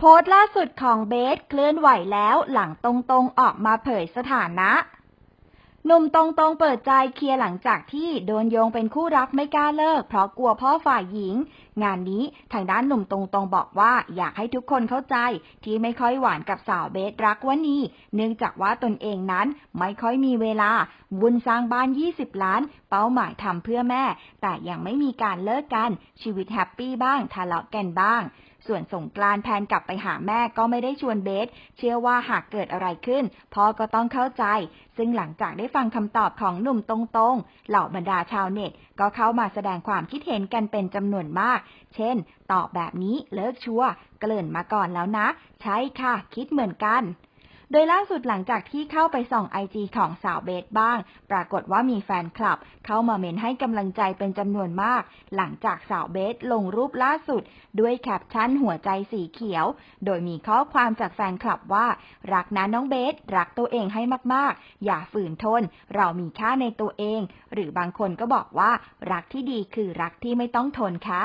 โพสต์ล่าสุดของเบสเคลื่อนไหวแล้วหลังตรงๆออกมาเผยสถานะ หนุ่มตรงๆเปิดใจเคลียร์หลังจากที่โดนโยงเป็นคู่รักไม่กล้าเลิก เพราะกลัวพ่อฝ่ายหญิง งานนี้ทางด้านหนุ่มตรงๆบอกว่าอยากให้ทุกคนเข้าใจ ที่ไม่ค่อยหวานกับสาวเบสรักวันนี้ เนื่องจากว่าตนเองนั้นไม่ค่อยมีเวลาวุ่นสร้างบ้าน 20 ล้าน เป้าหมายทำเพื่อแม่ แต่ยังไม่มีการเลิกกันชีวิตแฮปปี้บ้างทะเลาะกันบ้างส่วนสงกรานต์แพนกลับไปหาแม่ก็ไม่ได้ชวนเบส เชื่อว่าหากเกิดอะไรขึ้นพ่อก็ต้องเข้าใจ ซึ่งหลังจากได้ฟังคำตอบของหนุ่มตรงๆ เหล่าบรรดาชาวเน็ต ก็เข้ามาแสดงความคิดเห็นกันเป็นจำนวนมาก เช่น ตอบแบบนี้เลิกชัวเกลิ่นมาก่อนแล้วนะ ใช่ค่ะ คิดเหมือนกัน โดยล่าสุดหลังจากที่เข้าไปส่องไอจีของสาวเบสบ้าง ปรากฏว่ามีแฟนคลับ เข้ามาเมนให้กำลังใจเป็นจำนวนมาก หลังจากสาวเบสลงรูปล่าสุด ด้วยแคปชั่นหัวใจสีเขียว โดยมีข้อความจากแฟนคลับว่า รักนะน้องเบส รักตัวเองให้มากๆ อย่าฝืนทน เรามีค่าในตัวเอง หรือบางคนก็บอกว่า รักที่ดีคือรักที่ไม่ต้องทนค่ะ